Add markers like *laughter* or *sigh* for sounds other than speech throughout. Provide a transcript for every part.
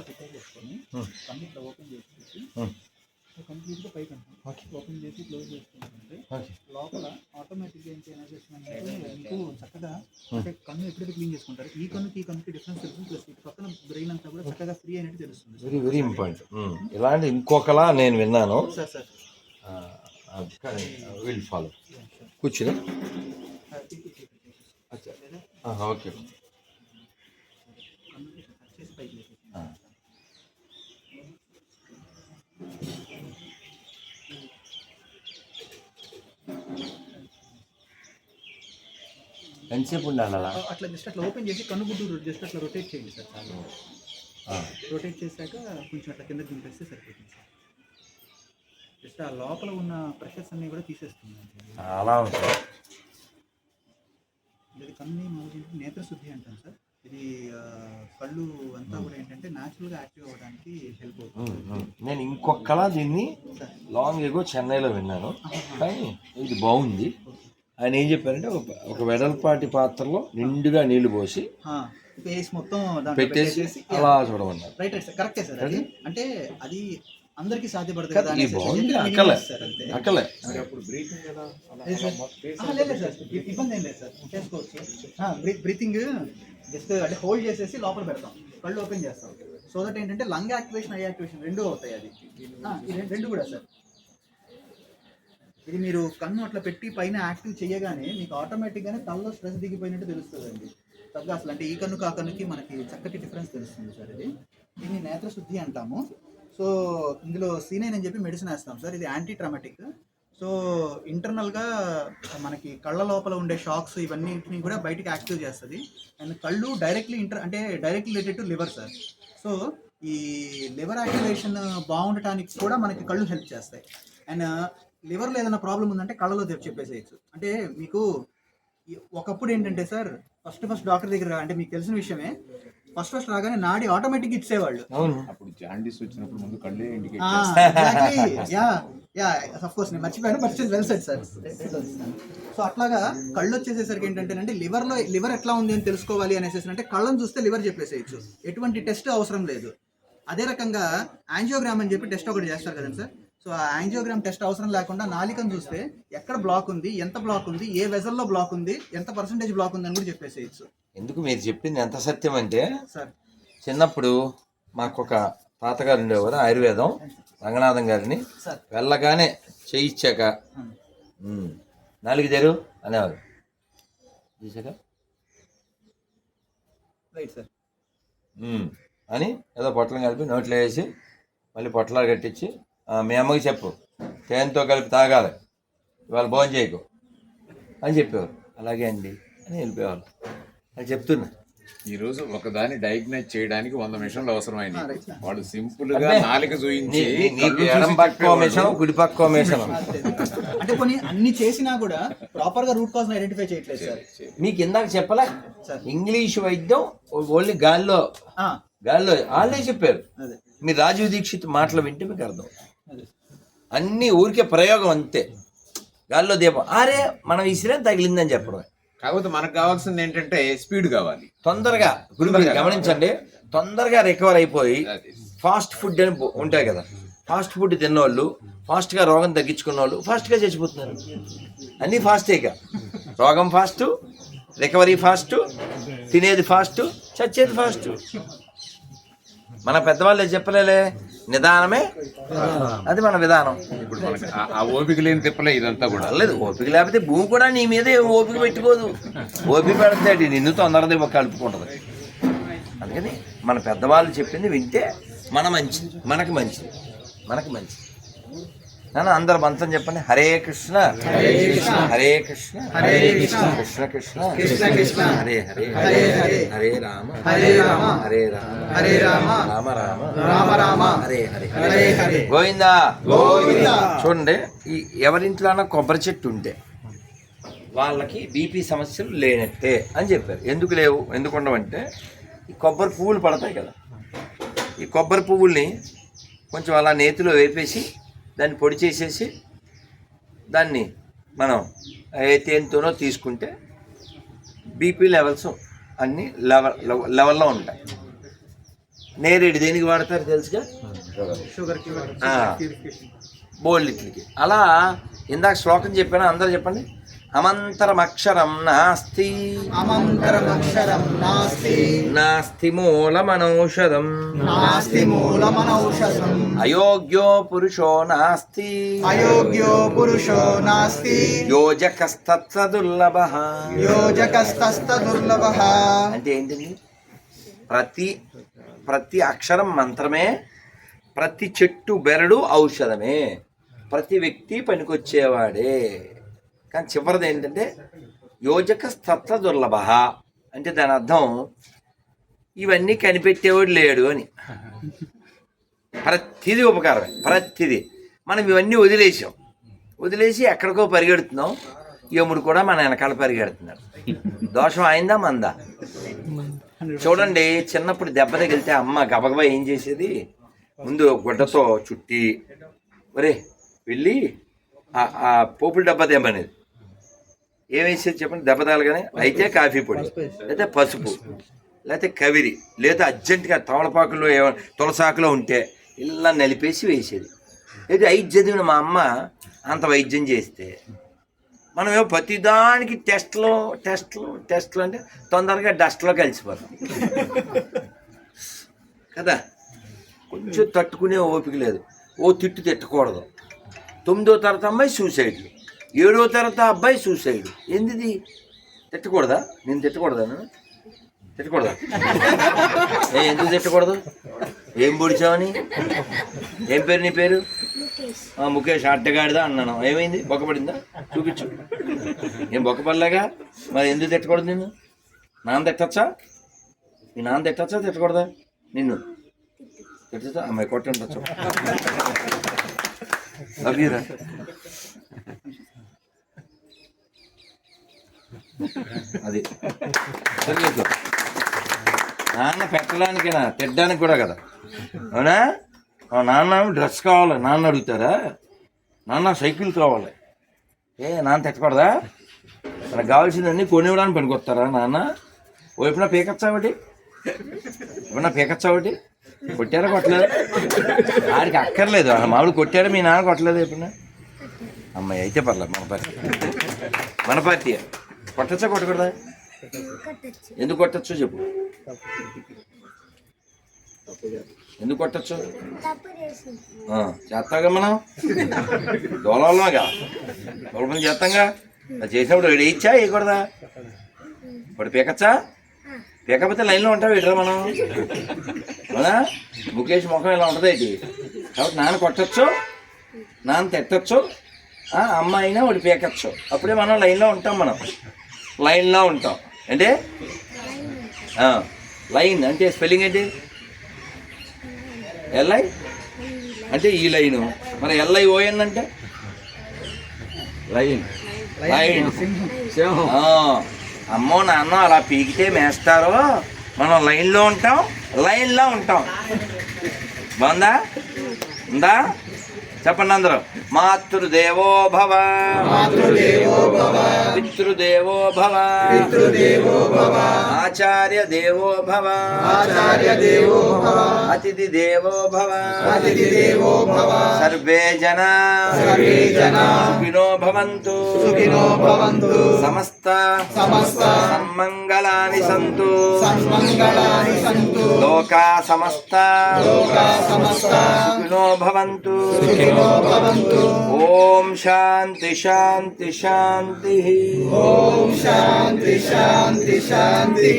కన్నులో పెట్టేసుకొని కన్ను ఇట్లా ఓపెన్ చేసి కంప్లీట్గా పైకి అంటాం. ఓపెన్ చేసి క్లోజ్ చేసుకుంటుంటే లోపల ఆటోమేటిక్గా ఏం చేయాలంటే మీకు చక్కగా అంటే కన్ను ఎప్పుడైతే క్లీన్ చేసుకుంటారు ఈ కన్నుకి ఈ కన్నుకి డిఫరెన్స్ తెలుస్తుంది. ప్లస్ ఇటు పక్కన బ్రెయిన్ అంతా కూడా చక్కగా ఫ్రీ అనేది తెలుస్తుంది. వెరీ వెరీ ఇంపార్టెంట్ ఇలాంటి ఇంకొకలా నేను విన్నాను. సార్ సార్ విల్ ఫాలో కూర్చుని. ఓకే కన్ను ఇట్లా కట్ చేసి పైకి లేపేసి. ఎంతసేపు ఉండాలి అలా? అట్లా జస్ట్ అట్లా ఓపెన్ చేసి కన్ను గుడ్డు జస్ట్ అట్లా రొటేట్ చేయండి సార్ చాలు. రొటేట్ చేశాక కొంచెం అట్లా కింద దింపేస్తే సరిపోతుంది సార్. జస్ట్ ఆ లోపల ఉన్న ప్రెషర్స్ అన్నీ కూడా తీసేస్తుంది అలా ఉంటుంది. ఇది కన్ను మామూలు నేత్ర శుద్ధి అంటాం సార్. ఇది కళ్ళు అంతా కూడా ఏంటంటే న్యాచురల్గా యాక్టివ్ అవ్వడానికి హెల్ప్ అవుతుంది. నేను ఇంకొకలా దీన్ని లాంగ్ ఎగో చెన్నైలో విన్నాను. కానీ ఇది బాగుంది. ఆయన ఏం చెప్పారంటే ఒక వెడల్పాటి పాత్రలో నిండుగా నీళ్ళు పోసి మొత్తం దాంట్లో పెట్టేసి అలా చూడమన్నారు. రైట్ సార్ కరెక్టే సార్ అది అంటే అది అందరికీ సాధ్యపడదు కాదు, బాగుంది అక్కలే. లేదు సార్. ఇబ్బంది ఏం లేదు సార్ చేసుకోవచ్చు బ్రీతింగ్ జస్ట్ అంటే హోల్డ్ చేసేసి లోపల పెడతాం. కళ్ళు ఓపెన్ చేస్తాం. సో దట్ ఏంటంటే లంగ్ యాక్టివేషన్ ఐ యాక్టివేషన్ రెండు అవుతాయి అది. రెండు కూడా సార్ ఇది మీరు కన్ను అట్లా పెట్టి పైన యాక్టివ్ చేయగానే మీకు ఆటోమేటిక్గానే తలలో స్ట్రెస్ దిగిపోయినట్టు తెలుస్తుందండి. తగ్గ అసలు అంటే ఈ కన్ను ఆ కన్నుకి మనకి చక్కటి డిఫరెన్స్ తెలుస్తుంది సార్ ఇది. దీన్ని నేత్ర శుద్ధి అంటాము. సో ఇందులో సీనైన్ అని చెప్పి మెడిసిన్ వేస్తాం సార్. ఇది యాంటీ ట్రామాటిక్ సో ఇంటర్నల్గా మనకి కళ్ళ లోపల ఉండే షాక్స్ ఇవన్నిటిని కూడా బయటకు యాక్టివ్ చేస్తుంది. అండ్ కళ్ళు డైరెక్ట్లీ ఇంటర్ అంటే directly related to liver sir. So ఈ లివర్ యాక్టివేషన్ బాగుండటానికి కూడా మనకి కళ్ళు హెల్ప్ చేస్తాయి. అండ్ లివర్లో ఏదైనా ప్రాబ్లం ఉందంటే కళ్ళలో చెప్పేసేయచ్చు. అంటే మీకు ఒకప్పుడు ఏంటంటే సార్ ఫస్ట్ ఫస్ట్ డాక్టర్ దగ్గర అంటే మీకు తెలిసిన విషయమే ఫస్ట్ ఫస్ట్ రాగానే నాడి ఆటోమేటిక్ ఇచ్చేవాళ్ళు. అవును. అప్పుడు జాండీస్ వచ్చినప్పుడు ముందు కళ్ళే indicate yeah yeah of course నేను మర్చిపోయాను but well set sir so అట్లాగా కళ్ళు వచ్చేసేసరికి ఏంటంటే అంటే లివర్లో లివర్ ఎట్లా ఉంది అని తెలుసుకోవాలి అనేసి అంటే కళ్ళను చూస్తే లివర్ చెప్పేసేయచ్చు. ఎటువంటి టెస్ట్ అవసరం లేదు. అదే రకంగా యాంజియోగ్రామ్ అని చెప్పి టెస్ట్ ఒకటి చేస్తారు కదండి సార్ సో ఆ యాంజియోగ్రామ్ టెస్ట్ అవసరం లేకుండా నాలికను చూస్తే ఎక్కడ బ్లాక్ ఉంది ఎంత బ్లాక్ ఉంది ఏ వెజల్లో బ్లాక్ ఉంది ఎంత పర్సంటేజ్ బ్లాక్ ఉంది అని కూడా చెప్పేసేయచ్చు. ఎందుకు మీరు చెప్పింది ఎంత సత్యం అంటే సార్. చిన్నప్పుడు మాకు ఒక తాతగారు ఉండేవారు ఆయుర్వేదం రంగనాథం గారిని. సార్. వెళ్ళగానే చేయించాక "ఉమ్, నాలుగు తెరు అనేవారు. చూసాక రైట్ సార్. అని ఏదో పొట్లం కలిపి నోట్లో వేసి మళ్ళీ పొట్లాలు కట్టించి "ఆ, మీ అమ్మకి చెప్పు. తేనెతో కలిపి తాగాలి. ఇవాళ భోజనం చేయకు. అని చెప్పేవారు అలాగే అండి అని వెళ్ళిపోయేవారు అది చెప్తున్నా. ఈ రోజు ఒకదాన్ని డయాగ్నైజ్ చేయడానికి వంద మిషన్లు అవసరమైంది. వాడు సింపుల్గా. నాలుక చూయించి ఎడం పక్కో. మిషన్ కుడి పక్కో మిషన్. అంటే కొన్ని అన్ని చేసినా కూడా ప్రాపర్గా రూట్ కాజ్ ఐడెంటిఫై చేయట్లేదు సార్. మీకు ఇందాక చెప్పలే. ఇంగ్లీష్ వైద్యం ఓన్లీ గాల్లో. ఆ, గాల్లో. వాళ్ళే చెప్పారు. అదే. మీరు రాజీవ్ దీక్షిత్ మాటలు వింటే మీకు అర్థం. అన్ని ఊరికే ప్రయోగం అంతే. గాల్లో దీపం. అరే మనం ఇసిరే తగిలిందని చెప్పడం కాకపోతే మనకు కావాల్సింది ఏంటంటే స్పీడ్ కావాలి. తొందరగా మీరు గమనించండి తొందరగా రికవర్ అయిపోయి. ఫాస్ట్ ఫుడ్ అని ఉంటాయి కదా. ఫాస్ట్ ఫుడ్ తిన్నోళ్ళు ఫాస్ట్గా రోగం తగ్గించుకున్న వాళ్ళు ఫాస్ట్గా చచ్చిపోతున్నారు. అన్నీ ఫాస్టేగా రోగం ఫాస్ట్ రికవరీ ఫాస్ట్ తినేది ఫాస్ట్ చచ్చేది ఫాస్ట్ మన పెద్దవాళ్ళే చెప్పలేలే? నిదానమే? అది మన విధానం. ఇప్పుడు మనకి ఆ- ఆ ఓపిక లేని తిప్పలే ఇదంతా కూడా. పర్లేదు ఓపిక లేకపోతే భూమి కూడా నీ మీద ఏం ఓపిక పెట్టుకోదు. ఓపిక పెడితే నిన్ను తొందరగా కలుపుకుంటుంది. అందుకని మన పెద్దవాళ్ళు చెప్పింది వింటే మన మంచిది మనకి మంచిది మనకి మంచిది. నాన్న అందరు మంత్రం చెప్పండి. హరే కృష్ణ. హరే కృష్ణ. హరే కృష్ణ. హరే కృష్ణ. కృష్ణ కృష్ణ. కృష్ణ కృష్ణ. హరే హరే హరే హరే హరే. రామ. హరే రామ. హరే రామ. హరే రామ. రామ రామ. రామ రామ. హరే హరే. హరే హరే. గోవిందా. గోవిందా. చూడండి ఈ ఎవరింట్లోనా కొబ్బరి చెట్టు ఉంటే వాళ్ళకి బీపీ సమస్యలు లేనట్టే అని చెప్పారు. ఎందుకు లేవు? ఎందుకు ఉండవంటే ఈ కొబ్బరి పువ్వులు పడతాయి కదా. ఈ కొబ్బరి పువ్వుల్ని కొంచెం అలా నేతిలో వేపేసి దాన్ని పొడి చేసేసి దాన్ని మనం ఏ తేనెతోనో తీసుకుంటే బీపీ లెవెల్స్ అన్నీ లెవెల్ లెవెల్లో ఉంటాయి. నేరేడు దేనికి వాడతారు తెలుసుగా? షుగర్కి ఆ. బోల్డిట్లకి అలా ఇందాక శ్లోకం చెప్పాను? అందరూ చెప్పండి. అమంతరమక్షరం నాస్తి. అమంతరమక్షరం నాస్తి. నాస్తి మూలమనౌషధం. నాస్తి మూలమనౌషధం. అయోగ్యో పురుషో నాస్తి. అయోగ్యో పురుషో నాస్తి. యోజకస్తత్స దుర్లభ యోజకస్తస్త దుర్లభ అంటే ఏంటండి ప్రతి ప్రతి అక్షరం మంత్రమే ప్రతి చెట్టు బెరడు ఔషధమే. ప్రతి వ్యక్తి పనికొచ్చేవాడే. కానీ చివరిది ఏంటంటే యోజక స్తత్వ దుర్లభ అంటే దాని అర్థం ఇవన్నీ కనిపెట్టేవాడు లేడు అని. ప్రతిదీ ఉపకారమే ప్రతిదీ. మనం ఇవన్నీ వదిలేసాం. వదిలేసి ఎక్కడికో పరిగెడుతున్నాం. యముడు కూడా మన వెనకాల పరిగెడుతున్నాడు. దోషం అయిందా మందా? చూడండి చిన్నప్పుడు దెబ్బ తగిలితే అమ్మ గబగబా ఏం చేసేది? ముందు గుడ్డతో చుట్టి ఒరే వెళ్ళి ఆ- పోపుల డబ్బా తెమ్మనేది. ఏం వేసేది చెప్పండి? దెబ్బ తగలగానే? అయితే కాఫీ పొడి. లేదా పసుపు. లేకపోతే కవిరి. లేదా అర్జెంటుగా తమలపాకులో ఏమైనా తులసాకులో ఉంటే ఇలా నలిపేసి వేసేది. లేదా ఐదు చదివిన మా అమ్మ అంత వైద్యం చేస్తే మనమేమో ప్రతిదానికి టెస్ట్లు టెస్ట్లు టెస్ట్లు అంటే తొందరగా డస్ట్లో కలిసిపోతాం. కదా? కొంచెం తట్టుకునే ఓపిక లేదు. ఓ తిట్టు తిట్టకూడదు. తొమ్మిదో తరగతి అమ్మాయి సూసైడ్ ఏడో తరగతి అబ్బాయి సూసైడ్ ఎందుది తిట్టకూడదా? నేను తిట్టకూడదా నేను? *laughs* తిట్టకూడదా? ఏ ఎందుకు తిట్టకూడదు? ఏం పొడిచావని? ఏం పేరు నీ పేరు? ఆ, ముఖేష్ అడ్డగాడిదా అన్నాను. ఏమైంది? బొక్కపడిందా చూపించు. ఏం బొక్కపడలేగా మరి ఎందుకు తిట్టకూడదు నిన్ను? నాన్న తిట్టచ్చా? మీ నాన్న తిట్టచ్చా? తిట్టకూడదా? నిన్ను? తిట్టచ్చా? అమ్మాయి కొట్టండి అభిరా *laughs* అది. తెలియదు నాన్న పెట్టడానికేనా? తిట్టడానికి కూడా కదా. అవునా? నాన్న డ్రెస్ కావాలి. నాన్న అడుగుతారా? నాన్న సైకిల్ కావాలి. ఏ నాన్న తిట్టకూడదా? మనకు కావాల్సిందన్నీ కొనివ్వడానికి పనికొస్తారా నాన్న? ఓ ఎప్పుడన్నా పీకచ్చా ఒకటి? ఎప్పుడన్నా పీకచ్చా ఒకటి? కొట్టారా కొట్టలేదు? ఆడికి అక్కర్లేదు. మామూలు కొట్టాడు మీ నాన్న కొట్టలేదు ఎప్పుడన్నా అమ్మాయి అయితే పర్లేదు. మన పార్టీ. మన పార్టీ. కొట్టచ్చా కొట్టకూడదా? ఎందుకు కొట్టచ్చో చెప్పు. ఎందుకు కొట్టచ్చు? చేస్తాగా మనం? దోళంగా దోళం చేస్తాంగా? అది చేసినప్పుడు రెడీ ఇచ్చా వేయకూడదా? ఇప్పుడు పీకచ్చా? పీకపోతే లైన్లో ఉంటావు ఇట్రా మనం? అవునా? ముఖేష్ ముఖం ఇలా ఉంటుంది ఏంటి కాబట్టి నాన్న కొట్టచ్చు నాన్న తిట్టచ్చు అమ్మ అయినా వాడు పీకచ్చు. అప్పుడే మనం లైన్లో ఉంటాం మనం. లైన్లో ఉంటాం. అంటే? లైన్ అంటే స్పెల్లింగ్ ఏంటి? ఎల్ఐ అంటే ఈ లైను మరి ఎల్ఐ ఓఎన్ అంటే? లైన్ లైన్ అమ్మో నాన్న అలా పీకితే మేస్తారు? మనం లైన్లో ఉంటాం లైన్లో ఉంటాం. బాగుందా? ఉందా? చెప్పండి అందరూ. మాతృదేవో భవ. పితృదేవో భవ. ఆచార్య దేవో భవ. ఆచార్య దేవో భవ. అతిథి దేవో భవ. అతిథి దేవో భవ. సర్వే జన. సర్వే జనా. సుఖినో భవంతు. సమస్త. సమస్త. సన్మంగళాని సంతు. సన్మంగళాని సంతు. లోకా సమస్త. లోకా సమస్త. సుఖినో భవంతు. ఓం శాంతి శాంతి శాంతి ఓం శాంతి శాంతి శాంతి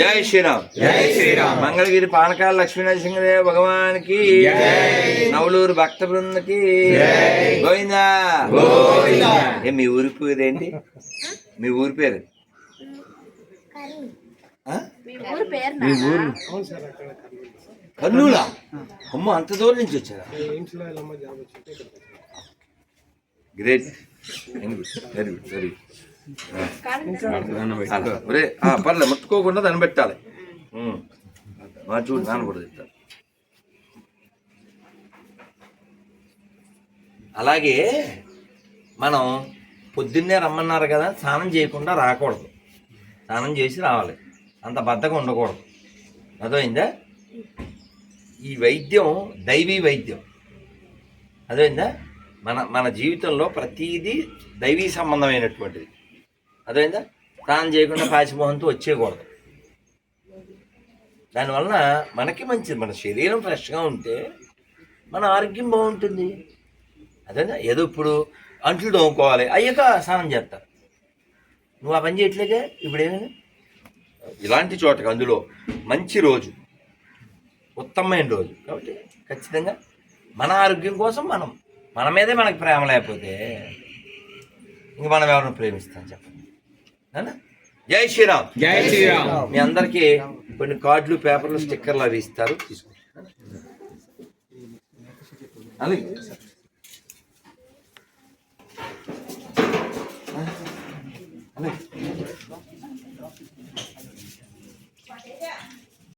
జై శ్రీరామ్ జై శ్రీరామ్ మంగళగిరి పానకాల లక్ష్మీనరసింహదేవ భగవానికి నవలూరు భక్త బృందకి గోవిందా। గోవిందా. ఏ మీ ఊరి పేరు ఏంటి? మీ ఊరి పేరు? మీ ఊరు కర్నూలా? అమ్మ అంత దూరం నుంచి వచ్చారా? Great very good very good very ఒరే ఆ, పర్లే ముట్టుకోకుండా దాన్ని పెట్టాలి. మా చూడు నాన్న కూడా చెప్తాను అలాగే మనం పొద్దున్నే రమ్మన్నారు కదా స్నానం చేయకుండా రాకూడదు. స్నానం చేసి రావాలి. అంత బద్ధకం ఉండకూడదు. అర్థమైందా? ఈ వైద్యం దైవీ వైద్యం. అదేందా మన మన జీవితంలో ప్రతిదీ దైవీ సంబంధమైనటువంటిది. అదేందా స్నానం చేయకుండా పాచిమోహంతో వచ్చేయకూడదు. దానివలన మనకి మంచిది. మన శరీరం ఫ్రెష్గా ఉంటే మన ఆరోగ్యం బాగుంటుంది. అదేనా ఏదో ఇప్పుడు అంట్లు తోముకోవాలి. అయ్యాక స్నానం చేస్తారు నువ్వు ఆ పని చేయట్లేగా ఇప్పుడేమి ఇలాంటి చోటకి అందులో మంచి రోజు. ఉత్తమమైన రోజు. కాబట్టి ఖచ్చితంగా మన ఆరోగ్యం కోసం మనం మన మీదే మనకు ప్రేమ లేకపోతే ఇంక మనం ఎవరిని ప్రేమిస్తాం చెప్పండి? జై శ్రీరామ్. జై శ్రీరామ్. మీ అందరికీ కొన్ని కార్డులు పేపర్లు స్టిక్కర్లు అవి ఇస్తారు. తీసుకోండి. అలాగే అలాగే